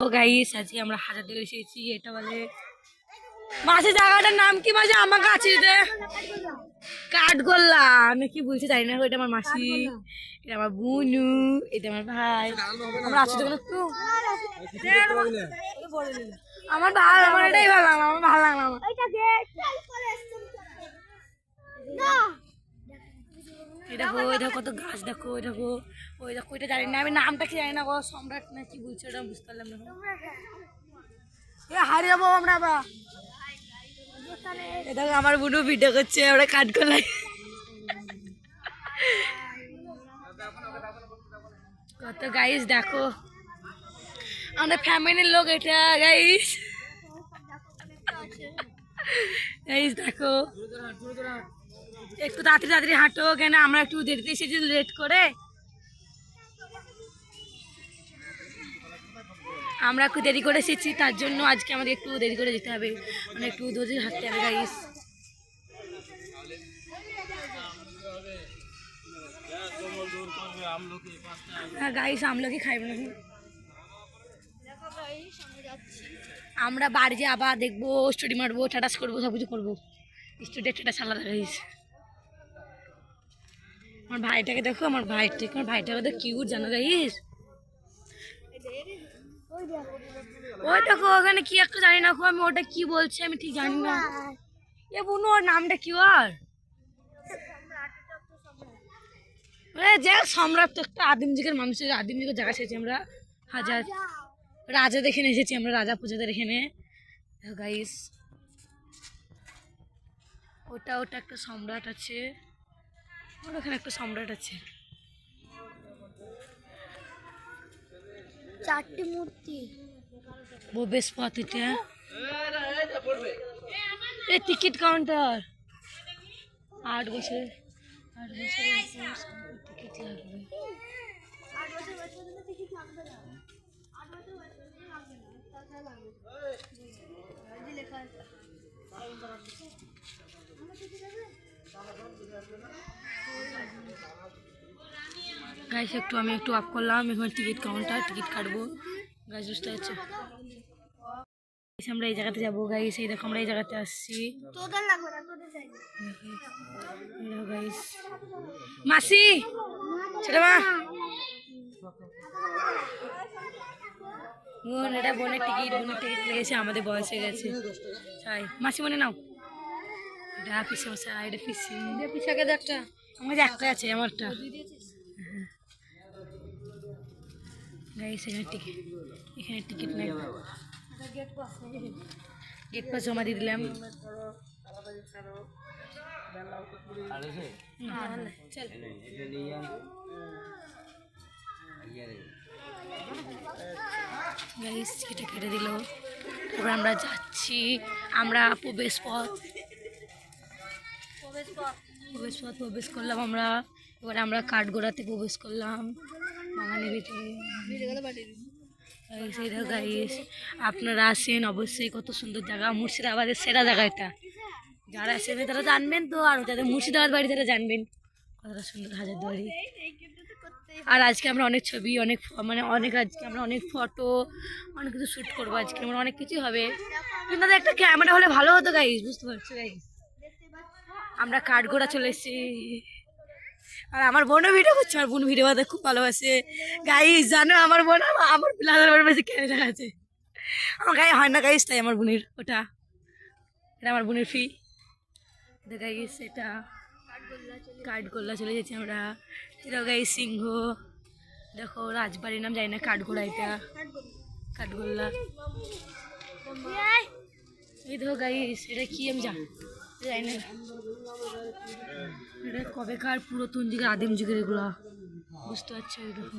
ও guys আজকে আমরা হাজার দিকে এসেছি, এটা বলে মাসের জায়গাটার নাম কি মাসে আমার কাছে কাঠগোল্লা। আমি কি বলছি জানি না, এটা আমার মাসি, এটা আমার বুনু, এটা আমার ভাই। আমরা আছি তখন একটু। আমার ভালো আমার এটাই ভালো লাগল, আমার ভালো লাগল, আমার। এই দেখো ওই দেখো কত গাছ দেখো ওই দেখো ওই দেখো এটা জানি না আমি নামটা কি জানি না গো সম্রাট না কি বলছে ওটা বুঝতে পারলাম না। এ হারিয়ে যাব আমরা আবার। এ দেখো আমার বুনু ভিডিও করছে আমরা কাট করলাই কত গাইস দেখো। আমাদের ফ্যামিলির লোক এটা গাইস গাইস দেখো। একটু তাড়াতাড়ি তাড়াতাড়ি হাঁটো, কেন আমরা একটু দেরিতে এসেছি লেট করে। আমরা একটু দেরি করে এসেছি, তার জন্য আজকে আমাদের একটু দেরি করে যেতে হবে। মানে একটু ধরে হাঁটতে হবে গাইস হ্যাঁ গাইস আমলকি খাইব না আমরা বাড়ি যে আবার দেখব, স্টোরি মারবো টাটাস করব সব কিছু করব। স্টুডিও টাটাস আলাদা গাইস আমার ভাইটাকে দেখো, আমার ভাইটাকে আমার ভাইটাকে তো কিউট জানো গাইস ওই দেখো, ওখানে কি একটা জানি না আমি ওটা কি বলছে আমি ঠিক জানি না। এ বুনু, ওর নামটা কি ওর? যে সম্রাট তো একটা আদিম যুগের মানুষের আদিম যুগের জায়গা এসেছি আমরা। হাজার রাজা দেখে এসেছি আমরা, রাজা পুজোদের এখানে। গাইস ওটা ওটা একটা সম্রাট আছে। ওর ওখানে একটা সম্রাট আছে। চারটি মূর্তি। পথ এটা এ টিকিট কাউন্টার। আট বছর আট বছরের টিকিট লাগবে। আট বছর টিকিট লাগবে না। আট বছর লাগবে না। তাছাড়া লাগবে। লেখা আমার আছে। গাইস একটু আমি একটু অফ করলাম। এখন টিকিট কাউন্টার টিকিট কাটবো। গাইস বুঝতে পারছ? আমরা এই জায়গাতে যাব। গাইস এই দেখো আমরা এই জায়গাতে আসছি। তোদের লাগবে না তোদের চাইবে গাইস মাসি! ছোট মা! বোন এটা বোনের টিকিট বোনের টিকিট লেগেছে আমাদের বয়স হয়ে গেছে। তাই মাসি মনে নাও। এটা পিসে আর এটা পিসি। পিসাকে একটা। আমার একটা আছে আমারটা গাইস এখানে টিকিট এখানে টিকিট নেই। গেট পাস জমা দিয়ে দিলাম। গাইস কেটে কেটে দিল। এবার আমরা যাচ্ছি। আমরা প্রবেশ পথ প্রবেশ পথ প্রবেশ করলাম আমরা। এবার আমরা কাঠগোড়াতে প্রবেশ করলাম। বাগানের ভিতরে। গাইস আপনারা আসেন অবশ্যই, কত সুন্দর জায়গা, মুর্শিদাবাদের সেরা জায়গা এটা। যারা আসেন তারা জানবেন তো, আর যাদের মুর্শিদাবাদ বাড়ি, তারা জানবেন। কতটা সুন্দর হাজার দুয়ারি এই কিন্তু তো করতে আর আজকে আমরা অনেক ছবি, অনেক মানে অনেক আজকে আমরা অনেক ফটো অনেক কিছু শ্যুট করব আজকে আমরা অনেক কিছু হবে। কিন্তু একটা ক্যামেরা হলে ভালো হতো গাইস বুঝতে পারছ গাইস আমরা কাঠগোড়া চলে এসেছি। আর আমার বোনও ভিডিও করছে, আমার বোন ভিডিও বানাতে খুব ভালোবাসে। গাইস জানো আমার বোন আমা- আমার প্লাজার বাড়ি বেশি ক্যামেরা আছে আমার গায়ে হয় না গাইস তাই আমার বোনের ওটা। এটা আমার বোনের ফি গাইস এটা কাঠগোল্লা চলে গেছি আমরা। এটা গাইস সিংহ। দেখো, রাজবাড়ির নাম জানি না, কাঠগোড়া এটা। কাঠগোল্লা। এই দেখো গাইস এটা কি আমি জানি জানি না এটা কবেকার পুরাতন যুগের আদিম যুগের এগুলা। বুঝতে পারছ দেখো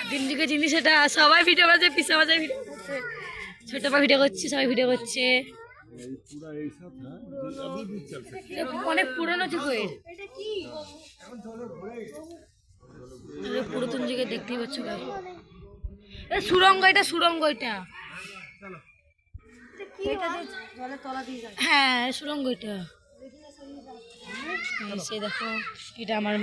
আদিম যুগের জিনিস এটা। সবাই ভিডিও করছে পিসা বাজার ভিডিও করছে ছোট পা ভিডিও করছে, সবাই ভিডিও করছে। অনেক পুরনো যুগের পুরাতন যুগে দেখতেই পাচ্ছ সুরঙ্গ, এটা সুরঙ্গ, এটা। হ্যাঁ সুরঙ্গ এটা। সে দেখো এটা আমার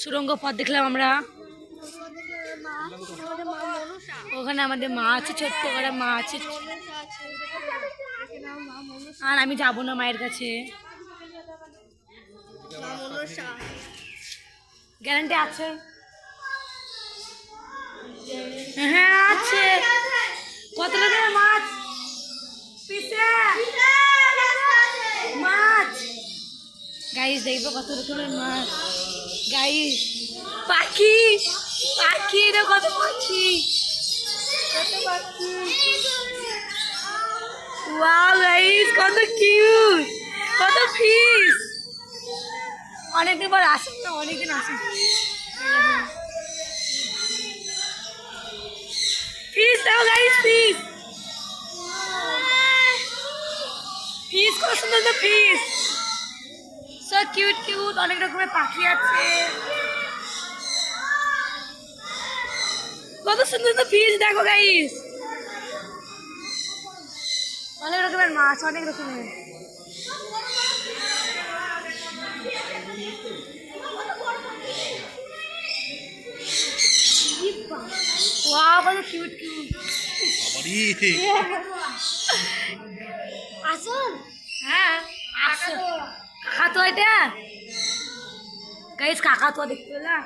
সুরঙ্গ পথ দেখলাম আমরা। আমাদের মা আমাদের মা মনসা ওখানে আমাদের মা আছে ছোট্ট করে মা আছে। আর আমি যাব না মায়ের কাছে। গ্যারান্টি আছে? হ্যাঁ আছে কত রকমের মাছ পিসে মাছ গাইস দেখব কত রকমের মাছ গাইস পাখি পাখি এটা কত পাখি কত পাখি ওয়াও গাইস কত কিউট কত ফিস অনেকদিন পর আসেন না অনেকদিন আসেন ফিস দাও গাইস ফিস ফিস কত সুন্দর তো ফিস সো কিউট কিউট অনেক রকমের পাখি আছে। কত সুন্দর তো ফিস দেখো গাইস অনেক রকমের মাছ অনেক রকমের। কত কিউট কিউট আসুন হ্যাঁ আসো কাকা তো এটা গাইস কাকা তো দেখতে পেলা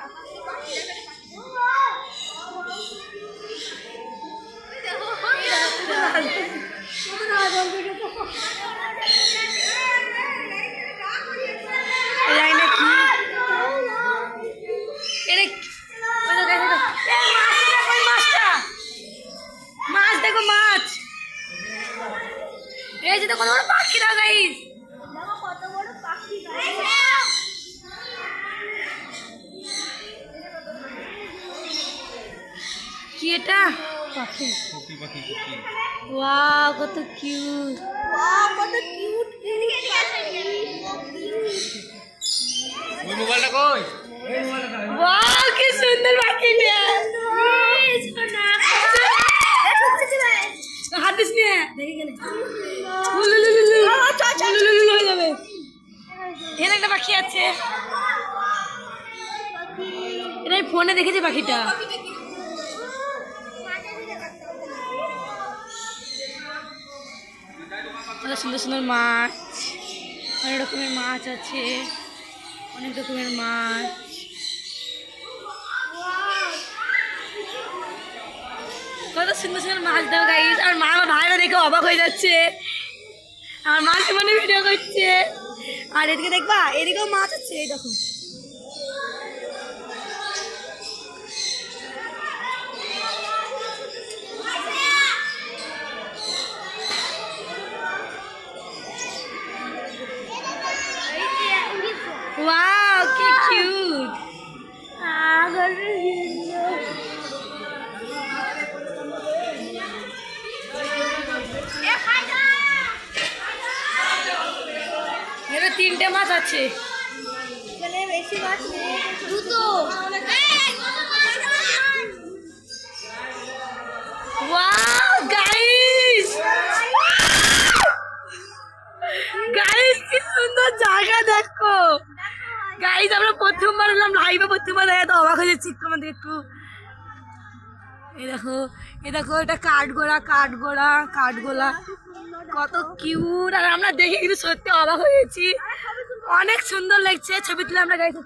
জানি না কি এটা কি- ওই তো দেখো তো। এ, মাছটা দেখো, ওই মাছটা। মাছ দেখো মাছ এই যে তো কত বড় পাখি দাও গাইস দেখো কত বড় পাখি কি এটা। পাখি। ওয়াও কত কিউট। ওয়াও কত কিউট এদিকে এদিকে আসো ওই মোবাইলটা কই? ওয়াও কি সুন্দর পাখিটা হাত দিস নে। উলুলুলুলু হয়ে যাবে। এখানে একটা পাখি আছে। এটা আমি ফোনে দেখেছি পাখিটা কত সুন্দর সুন্দর মাছ, অনেক রকমের মাছ আছে, অনেক রকমের মাছ। কত সুন্দর সুন্দর মাছ দাও গাইস আর মা আমার ভাইরা দেখে অবাক হয়ে যাচ্ছে। আমার মাছ মানে ভিডিও করছে। আর এদিকে দেখবা, এদিকেও মাছ আছে, এই দেখো ওয়াও কি কিউট এখানে তিনটে মাছ আছে। এখানে বেশি মাছ নেই। দুটো। Wow guys! গাইস কি সুন্দর জায়গা দেখো। গাইস আমরা প্রথমবার এলাম লাইভে প্রথমবার দেখা তো অবাক হয়ে যাচ্ছি। আমাদের একটু এই দেখো, এ দেখো, এটা কাঠগোড়া কাঠগোড়া, কাঠগোলা। কত কিউট আর আমরা দেখে কিন্তু সত্যি অবাক হয়েছি অনেক সুন্দর লাগছে ছবি তুলে আমরা গাইছি